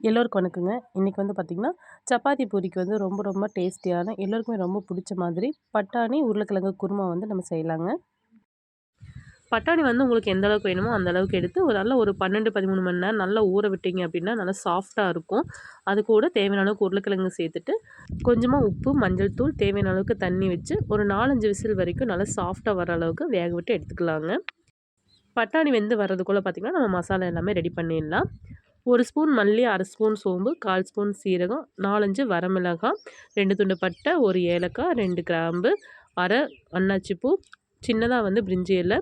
எல்லோருக்கும் வணக்கங்க. இன்றைக்கி வந்து பார்த்திங்கன்னா சப்பாத்தி பூரிக்கு வந்து ரொம்ப ரொம்ப டேஸ்டியான எல்லோருக்குமே ரொம்ப பிடிச்ச மாதிரி பட்டாணி உருளைக்கிழங்கு குருமா வந்து நம்ம செய்யலாங்க. பட்டாணி வந்து உங்களுக்கு எந்த அளவுக்கு வேணுமோ அந்த அளவுக்கு எடுத்து ஒரு நல்ல ஒரு பன்னெண்டு பதிமூணு மணி நேரம் நல்லா ஊற விட்டீங்க அப்படின்னா நல்லா சாஃப்டாக இருக்கும். அது கூட தேவையான அளவுக்கு உருளைக்கிழங்கு சேர்த்துட்டு கொஞ்சமாக உப்பு மஞ்சள் தூள் தேவையான அளவுக்கு தண்ணி வச்சு ஒரு நாலஞ்சு விசில் வரைக்கும் நல்லா சாஃப்டாக வர அளவுக்கு வேக விட்டு எடுத்துக்கலாங்க. பட்டாணி வெந்து வர்றதுக்குள்ளே பார்த்திங்கன்னா நம்ம மசாலா எல்லாமே ரெடி பண்ணிடலாம். ஒரு ஸ்பூன் மல்லி அரை ஸ்பூன் சோம்பு கால் ஸ்பூன் சீரகம் நாலஞ்சு வரமிளகாய் ரெண்டு துண்டு பட்டை ஒரு ஏலக்காய் ரெண்டு கிராம்பு அரை அன்னாச்சிப்பூ சின்னதாக வந்து பிரிஞ்சி இலை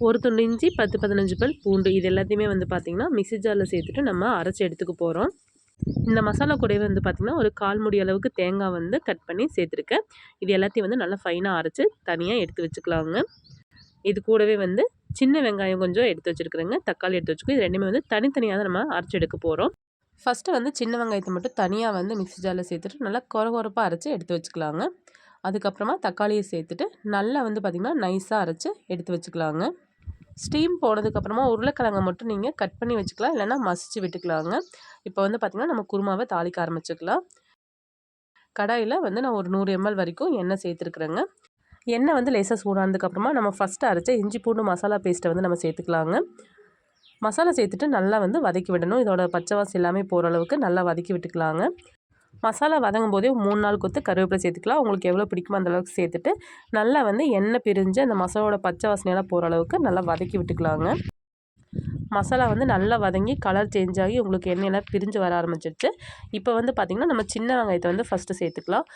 ஒரு துண்டு இஞ்சி பத்து பதினஞ்சு பல் பூண்டு இது எல்லாத்தையுமே வந்து பார்த்திங்கன்னா மிக்சி ஜாரில் சேர்த்துட்டு நம்ம அரைச்சி எடுத்துக்க போகிறோம் இந்த மசாலா கூடவே வந்து பார்த்திங்கன்னா ஒரு கால் முடி அளவுக்கு தேங்காய் வந்து கட் பண்ணி சேர்த்துருக்கேன். இது எல்லாத்தையும் வந்து நல்லா ஃபைனாக அரைச்சி தனியாக எடுத்து வச்சுக்கலாங்க. இது கூடவே வந்து சின்ன வெங்காயம் கொஞ்சம் எடுத்து வச்சுருக்குறேங்க. தக்காளி எடுத்து வச்சுக்கோ இது ரெண்டுமே வந்து தனித்தனியாக தான் நம்ம அரைச்சி எடுக்க போகிறோம் ஃபஸ்ட்டு வந்து சின்ன வெங்காயத்தை மட்டும் தனியாக வந்து மிக்ஸி ஜாரில் சேர்த்துட்டு நல்லா குறகுறப்பாக அரைச்சி எடுத்து வச்சுக்கலாங்க. அதுக்கப்புறமா தக்காளியை சேர்த்துட்டு நல்லா வந்து பார்த்திங்கன்னா நைஸாக அரைச்சி எடுத்து வச்சுக்கலாங்க. ஸ்டீம் போனதுக்கப்புறமா உருளைக்கிழங்கை மட்டும் நீங்கள் கட் பண்ணி வச்சுக்கலாம். இல்லைனா மசிச்சு விட்டுக்கலாங்க. இப்போ வந்து பார்த்திங்கன்னா நம்ம குருமாவை தாளிக்க ஆரம்பிச்சுக்கலாம். கடாயில் வந்து நான் ஒரு நூறு எம்எல் வரைக்கும் எண்ணெய் சேர்த்துருக்குறேங்க. எண்ணெய் வந்து லேசாக சூடானதுக்கப்புறமா நம்ம ஃபஸ்ட்டு அரைச்ச இஞ்சி பூண்டு மசாலா பேஸ்ட்டை வந்து நம்ம சேர்த்துக்கலாங்க. மசாலா சேர்த்துட்டு நல்லா வந்து வதக்கி விடணும். இதோட பச்சை வாசி எல்லாமே போகிற அளவுக்கு நல்லா வதக்கி விட்டுக்கலாங்க. மசாலா வதங்கும் போதே மூணு நாள் கொத்து கருவேப்பிலை சேர்த்துக்கலாம். உங்களுக்கு எவ்வளோ பிடிக்குமோ அந்த அளவுக்கு சேர்த்துட்டு நல்லா வந்து எண்ணெய் பிரிஞ்சு அந்த மசாலோட பச்சை வாசனையெல்லாம் போகிற அளவுக்கு நல்லா வதக்கி விட்டுக்கலாங்க. மசாலா வந்து நல்லா வதங்கி கலர் சேஞ்ச் ஆகி உங்களுக்கு எண்ணெயெல்லாம் பிரிஞ்சு வர ஆரம்பிச்சிருச்சு. இப்போ வந்து பார்த்திங்கன்னா நம்ம சின்ன வெங்காயத்தை வந்து ஃபஸ்ட்டு சேர்த்துக்கலாம்.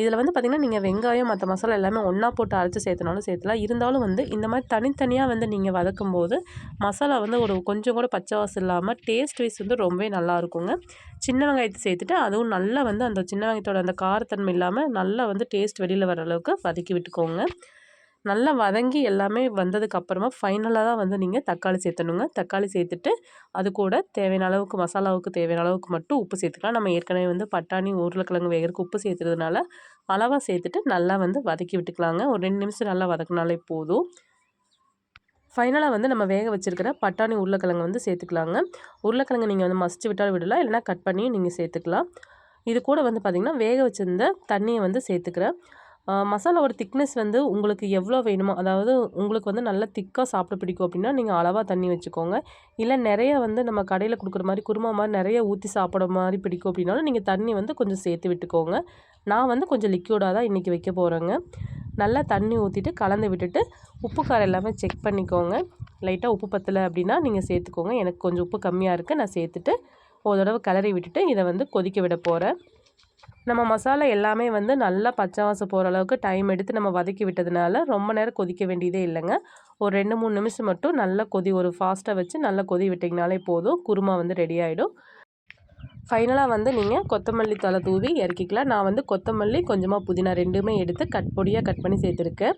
இதில் வந்து பார்த்திங்கன்னா நீங்கள் வெங்காயம் மற்ற மசாலா எல்லாமே ஒன்றா போட்டு அரைச்சி சேர்த்துனாலும் சேர்த்துலாம் இருந்தாலும் வந்து இந்த மாதிரி தனித்தனியாக வந்து நீங்கள் வதக்கும் போது மசாலா வந்து ஒரு கொஞ்சம் கூட பச்சை வாசம் இல்லாமல் டேஸ்ட் வைஸ் வந்து ரொம்பவே நல்லா இருக்குங்க. சின்ன வெங்காயத்தை சேர்த்துட்டு அதுவும் நல்லா வந்து அந்த சின்ன வெங்காயத்தோட அந்த காரத்தன்மை இல்லாமல் நல்லா வந்து டேஸ்ட் வெளியில் வர அளவுக்கு வதக்கி விட்டுக்கோங்க. நல்லா வதங்கி எல்லாமே வந்ததுக்கு அப்புறமா ஃபைனலாக தான் வந்து நீங்கள் தக்காளி சேர்த்தணுங்க தக்காளி சேர்த்துட்டு அது கூட தேவையான அளவுக்கு மசாலாவுக்கு தேவையான அளவுக்கு மட்டும் உப்பு சேர்த்துக்கலாம். நம்ம ஏற்கனவே வந்து பட்டாணி உருளைக்கிழங்கு வேகிறதுக்கு உப்பு சேர்த்துறதுனால அளவாக சேர்த்துட்டு நல்லா வந்து வதக்கி விட்டுக்கலாங்க. ஒரு ரெண்டு நிமிஷம் நல்லா வதக்கினாலே போதும். ஃபைனலாக வந்து நம்ம வேக வச்சுருக்கிற பட்டாணி உருளைக்கிழங்கு வந்து சேர்த்துக்கலாங்க. உருளைக்கிழங்கு நீங்கள் வந்து மசிச்சு விட்டாலும் விடலாம் இல்லைனா கட் பண்ணியும் நீங்கள் சேர்த்துக்கலாம். இது கூட வந்து பார்த்திங்கன்னா வேக வச்சுருந்த தண்ணியை வந்து சேர்த்துக்கிறேன். மசாலாவோட திக்னஸ் வந்து உங்களுக்கு எவ்வளோ வேணுமோ அதாவது உங்களுக்கு வந்து நல்லா திக்காக சாப்பிட பிடிக்கும் அப்படின்னா நீங்கள் அளவாக தண்ணி வச்சுக்கோங்க. இல்லை நிறைய வந்து நம்ம கடையில் கொடுக்குற மாதிரி குருமா மாதிரி நிறைய ஊற்றி சாப்பிட மாதிரி பிடிக்கும் அப்படின்னாலும் நீங்கள் தண்ணி வந்து கொஞ்சம் சேர்த்து விட்டுக்கோங்க. நான் வந்து கொஞ்சம் லிக்யூடாக தான் இன்றைக்கி வைக்க போகிறேங்க நல்லா தண்ணி ஊற்றிட்டு கலந்து விட்டுட்டு உப்பு காரம் எல்லாமே செக் பண்ணிக்கோங்க. லைட்டாக உப்பு பத்தலை அப்படின்னா நீங்கள் சேர்த்துக்கோங்க. எனக்கு கொஞ்சம் உப்பு கம்மியாக இருக்குது நான் சேர்த்துட்டு ஒரு தடவை கிளறி விட்டுட்டு இதை வந்து கொதிக்க விட போகிறேன் நம்ம மசாலா எல்லாமே வந்து நல்லா பச்சை வாசம் போகிற அளவுக்கு டைம் எடுத்து நம்ம வதக்கி விட்டதுனால ரொம்ப நேரம் கொதிக்க வேண்டியதே இல்லைங்க. ஒரு ரெண்டு மூணு நிமிஷம் மட்டும் நல்லா கொதி ஒரு ஃபாஸ்ட்டாக வச்சு நல்லா கொதி விட்டிங்கனாலே போதும். குருமா வந்து ரெடி ஆகிடும் ஃபைனலாக வந்து நீங்கள் கொத்தமல்லி தலை தூவி இறக்கிக்கலாம். நான் வந்து கொத்தமல்லி கொஞ்சமாக புதினா ரெண்டுமே எடுத்து கட் பொடியாக கட் பண்ணி சேர்த்துருக்கேன்.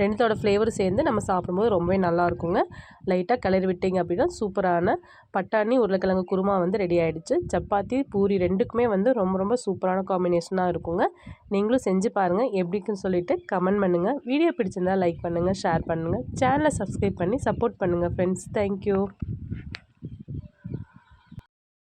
ரெண்டுத்தோட ஃப்ளேவர் சேர்ந்து நம்ம சாப்பிடும்போது ரொம்பவே நல்லாயிருக்குங்க லைட்டாக கிளறி விட்டிங்க அப்படின்னா சூப்பரான பட்டாணி உருளைக்கிழங்கு குருமா வந்து ரெடி ஆகிடுச்சு சப்பாத்தி பூரி ரெண்டுக்குமே வந்து ரொம்ப ரொம்ப சூப்பரான காம்பினேஷனாக இருக்குங்க. நீங்களும் செஞ்சு பாருங்கள் எப்படிக்குன்னு சொல்லிவிட்டு கமெண்ட் பண்ணுங்கள் வீடியோ பிடிச்சிருந்தால் லைக் பண்ணுங்கள் ஷேர் பண்ணுங்கள் சேனலை சப்ஸ்கிரைப் பண்ணி சப்போர்ட் பண்ணுங்கள் ஃப்ரெண்ட்ஸ் தேங்க்யூ